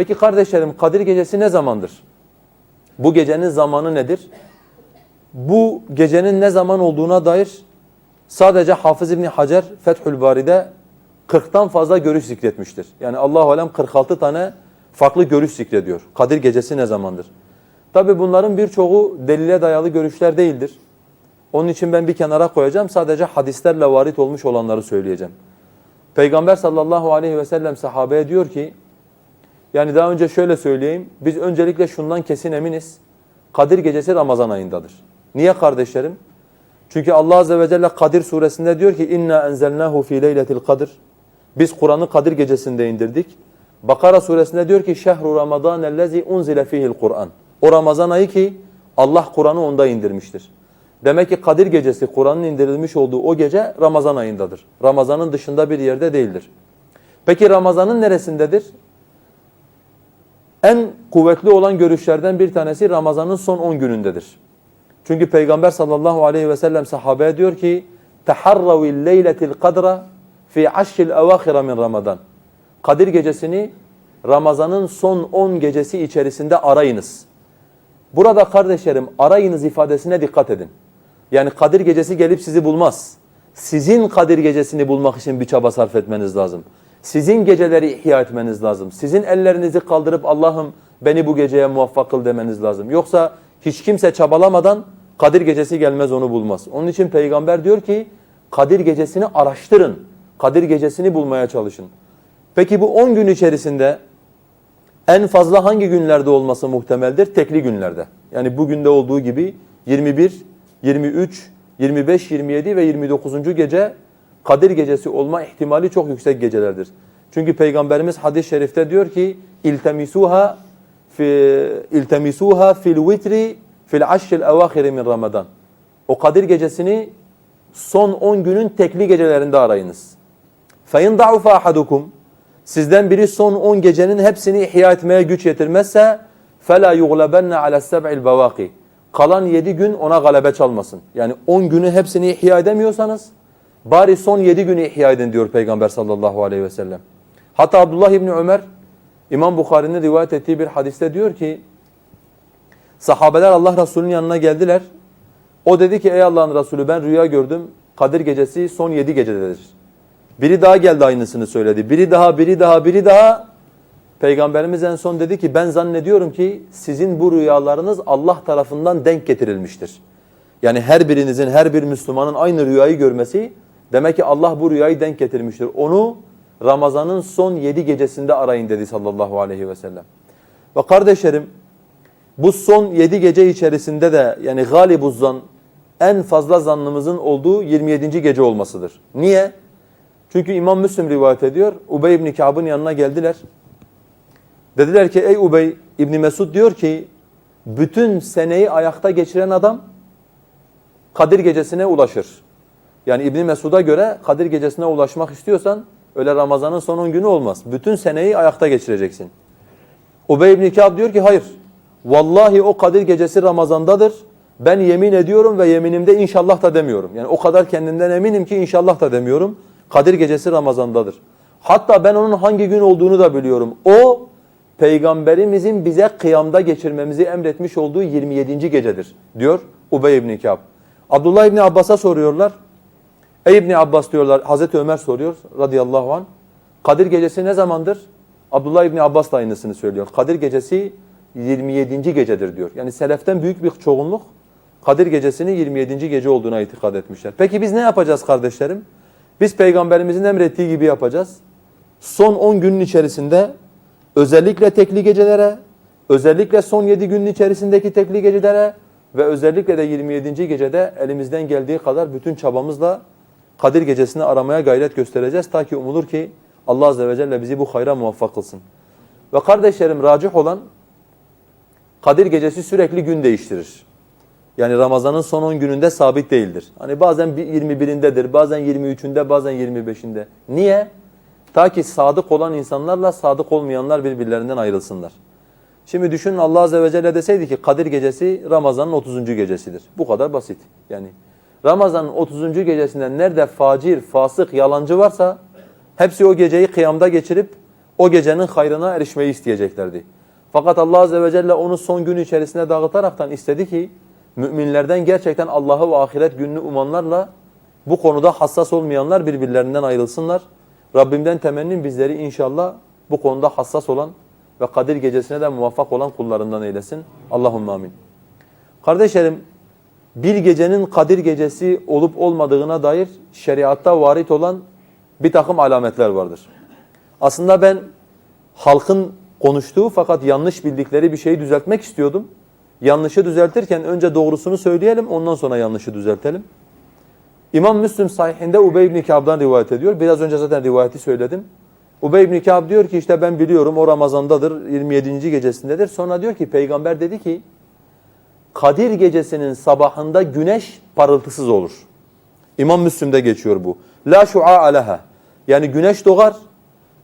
Peki kardeşlerim Kadir gecesi ne zamandır? Bu gecenin zamanı nedir? Bu gecenin ne zaman olduğuna dair sadece Hafız İbni Hacer Fethül Bari'de 40'tan fazla görüş zikretmiştir. Yani Allahu alem 46 tane farklı görüş zikrediyor. Kadir gecesi ne zamandır? Tabi bunların birçoğu delile dayalı görüşler değildir. Onun için ben bir kenara koyacağım. Sadece hadislerle varit olmuş olanları söyleyeceğim. Peygamber sallallahu aleyhi ve sellem sahabeye diyor ki, yani daha önce şöyle söyleyeyim, biz öncelikle şundan kesin eminiz. Kadir gecesi Ramazan ayındadır. Niye kardeşlerim? Çünkü Allah azze ve celle Kadir suresinde diyor ki inna enzelnahu fi leyletil kadir. Biz Kur'an'ı Kadir gecesinde indirdik. Bakara suresinde diyor ki şehru ramadan ellezî unzile fihil Kur'an. O Ramazan ayı ki Allah Kur'an'ı onda indirmiştir. Demek ki Kadir gecesi Kur'an'ın indirilmiş olduğu o gece Ramazan ayındadır. Ramazan'ın dışında bir yerde değildir. Peki Ramazan'ın neresindedir? En kuvvetli olan görüşlerden bir tanesi Ramazan'ın son 10 günündedir. Çünkü Peygamber sallallahu aleyhi ve sellem sahabeye diyor ki تَحَرَّوِ اللَّيْلَةِ الْقَدْرَ فِي عَشِّ الْاَوَاخِرَ min Ramazan. Kadir gecesini Ramazan'ın son 10 gecesi içerisinde arayınız. Burada kardeşlerim arayınız ifadesine dikkat edin. Yani Kadir gecesi gelip sizi bulmaz. Sizin Kadir gecesini bulmak için bir çaba sarf etmeniz lazım. Sizin geceleri ihya etmeniz lazım. Sizin ellerinizi kaldırıp Allah'ım beni bu geceye muvaffak kıl demeniz lazım. Yoksa hiç kimse çabalamadan Kadir gecesi gelmez onu bulmaz. Onun için peygamber diyor ki Kadir gecesini araştırın. Kadir gecesini bulmaya çalışın. Peki bu 10 gün içerisinde en fazla hangi günlerde olması muhtemeldir? Tekli günlerde. Yani bugün de olduğu gibi 21, 23, 25, 27 ve 29. gece Kadir gecesi olma ihtimali çok yüksek gecelerdir. Çünkü Peygamberimiz hadis-i şerifte diyor ki iltemisuha fi iltemisuha fil vitri fil ashil awahir min Ramazan. O Kadir gecesini son 10 günün tekli gecelerinde arayınız. Fein da'ufa ahadukum sizden biri son 10 gecenin hepsini ihya etmeye güç yetirmezse fela yughlabanna ala seb'il bawaqi. Kalan 7 gün ona galebe çalmasın. Yani 10 günü hepsini ihya edemiyorsanız bari son 7 günü ihya edin diyor Peygamber sallallahu aleyhi ve sellem. Hatta Abdullah İbni Ömer İmam Bukhari'nin rivayet ettiği bir hadiste diyor ki sahabeler Allah Resulü'nün yanına geldiler. O dedi ki ey Allah'ın Resulü ben rüya gördüm. Kadir gecesi son 7 gecededir. Biri daha geldi aynısını söyledi. Biri daha, biri daha, biri daha. Peygamberimiz en son dedi ki ben zannediyorum ki sizin bu rüyalarınız Allah tarafından denk getirilmiştir. Yani her birinizin, her bir Müslümanın aynı rüyayı görmesi demek ki Allah bu rüyayı denk getirmiştir. Onu Ramazan'ın son yedi gecesinde arayın dedi sallallahu aleyhi ve sellem. Ve kardeşlerim bu son yedi gece içerisinde de yani galibuz en fazla zannımızın olduğu 27. gece olmasıdır. Niye? Çünkü İmam Müslim rivayet ediyor. Ubey ibn Ka'b'ın yanına geldiler. Dediler ki ey Ubey İbn Mesud diyor ki bütün seneyi ayakta geçiren adam Kadir gecesine ulaşır. Yani İbn Mesud'a göre Kadir gecesine ulaşmak istiyorsan öyle Ramazan'ın son 10 günü olmaz. Bütün seneyi ayakta geçireceksin. Ubey ibn Ka'b diyor ki hayır. Vallahi o Kadir gecesi Ramazan'dadır. Ben yemin ediyorum ve yeminimde inşallah da demiyorum. Yani o kadar kendimden eminim ki inşallah da demiyorum. Kadir gecesi Ramazan'dadır. Hatta ben onun hangi gün olduğunu da biliyorum. O peygamberimizin bize kıyamda geçirmemizi emretmiş olduğu 27. gecedir diyor Ubey ibn Ka'b. Abdullah ibn Abbas'a soruyorlar. Ey ibn Abbas diyorlar. Hazreti Ömer soruyor radıyallahu an. Kadir gecesi ne zamandır? Abdullah ibn Abbas da aynısını söylüyor. Kadir gecesi 27. gecedir diyor. Yani seleften büyük bir çoğunluk Kadir gecesinin 27. gece olduğuna itikad etmişler. Peki biz ne yapacağız kardeşlerim? Biz peygamberimizin emrettiği gibi yapacağız. Son 10 günün içerisinde özellikle tekli gecelere, özellikle son 7 günün içerisindeki tekli gecelere ve özellikle de 27. gecede elimizden geldiği kadar bütün çabamızla Kadir gecesini aramaya gayret göstereceğiz. Ta ki umulur ki Allah Azze ve Celle bizi bu hayra muvaffak kılsın. Ve kardeşlerim racih olan Kadir gecesi sürekli gün değiştirir. Yani Ramazan'ın son 10 gününde sabit değildir. Hani bazen 21'indedir, bazen 23'ünde, bazen 25'inde. Niye? Ta ki sadık olan insanlarla sadık olmayanlar birbirlerinden ayrılsınlar. Şimdi düşünün Allah Azze ve Celle deseydi ki Kadir gecesi Ramazan'ın 30. gecesidir. Bu kadar basit. Yani Ramazan'ın 30. gecesinde nerede facir, fasık, yalancı varsa hepsi o geceyi kıyamda geçirip o gecenin hayrına erişmeyi isteyeceklerdi. Fakat Allah Azze ve Celle onu son gün içerisinde dağıtaraktan istedi ki müminlerden gerçekten Allah'ı ve ahiret gününü umanlarla bu konuda hassas olmayanlar birbirlerinden ayrılsınlar. Rabbimden temennim bizleri inşallah bu konuda hassas olan ve Kadir gecesine de muvaffak olan kullarından eylesin. Allahümme amin. Kardeşlerim, bir gecenin Kadir gecesi olup olmadığına dair şeriatta varit olan bir takım alametler vardır. Aslında ben halkın konuştuğu fakat yanlış bildikleri bir şeyi düzeltmek istiyordum. Yanlışı düzeltirken önce doğrusunu söyleyelim, ondan sonra yanlışı düzeltelim. İmam Müslim sahihinde Ubey ibn Ka'b'dan rivayet ediyor. Biraz önce zaten rivayeti söyledim. Ubey ibn Ka'b diyor ki işte ben biliyorum o Ramazan'dadır, 27. gecesindedir. Sonra diyor ki peygamber dedi ki Kadir gecesinin sabahında güneş parıltısız olur. İmam Müslim'de geçiyor bu. La şu'a aleha. Yani güneş doğar.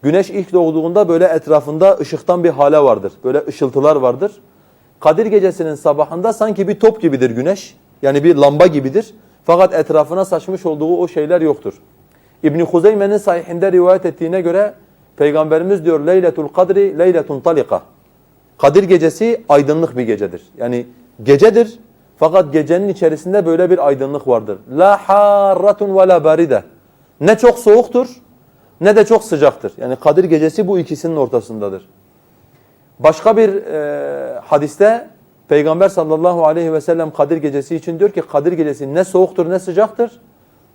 Güneş ilk doğduğunda böyle etrafında ışıktan bir hale vardır. Böyle ışıltılar vardır. Kadir gecesinin sabahında sanki bir top gibidir güneş. Yani bir lamba gibidir. Fakat etrafına saçmış olduğu o şeyler yoktur. İbn Huzeyme'nin sahihinde rivayet ettiğine göre Peygamberimiz diyor Leyletul Kadri leyletun talika. Kadir gecesi aydınlık bir gecedir. Yani gecedir fakat gecenin içerisinde böyle bir aydınlık vardır. La harratun ve la baride. Ne çok soğuktur ne de çok sıcaktır. Yani Kadir gecesi bu ikisinin ortasındadır. Başka bir e, hadiste Peygamber sallallahu aleyhi ve sellem Kadir gecesi için diyor ki Kadir gecesi ne soğuktur ne sıcaktır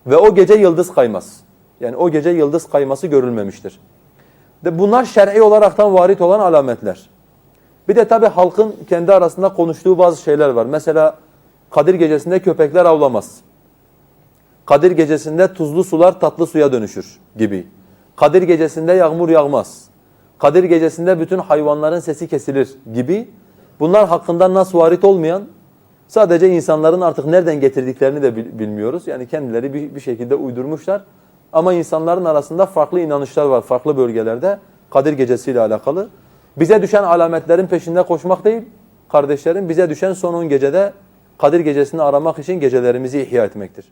ve o gece yıldız kaymaz. Yani o gece yıldız kayması görülmemiştir. De bunlar şer'i olaraktan varit olan alametler. Bir de tabi halkın kendi arasında konuştuğu bazı şeyler var. Mesela Kadir gecesinde köpekler avlamaz. Kadir gecesinde tuzlu sular tatlı suya dönüşür gibi. Kadir gecesinde yağmur yağmaz. Kadir gecesinde bütün hayvanların sesi kesilir gibi. Bunlar hakkında nas varit olmayan, sadece insanların artık nereden getirdiklerini de bil- bilmiyoruz. Yani kendileri bir, bir şekilde uydurmuşlar. Ama insanların arasında farklı inanışlar var farklı bölgelerde Kadir gecesiyle alakalı. Bize düşen alametlerin peşinde koşmak değil kardeşlerim. Bize düşen son 10 gecede Kadir gecesini aramak için gecelerimizi ihya etmektir.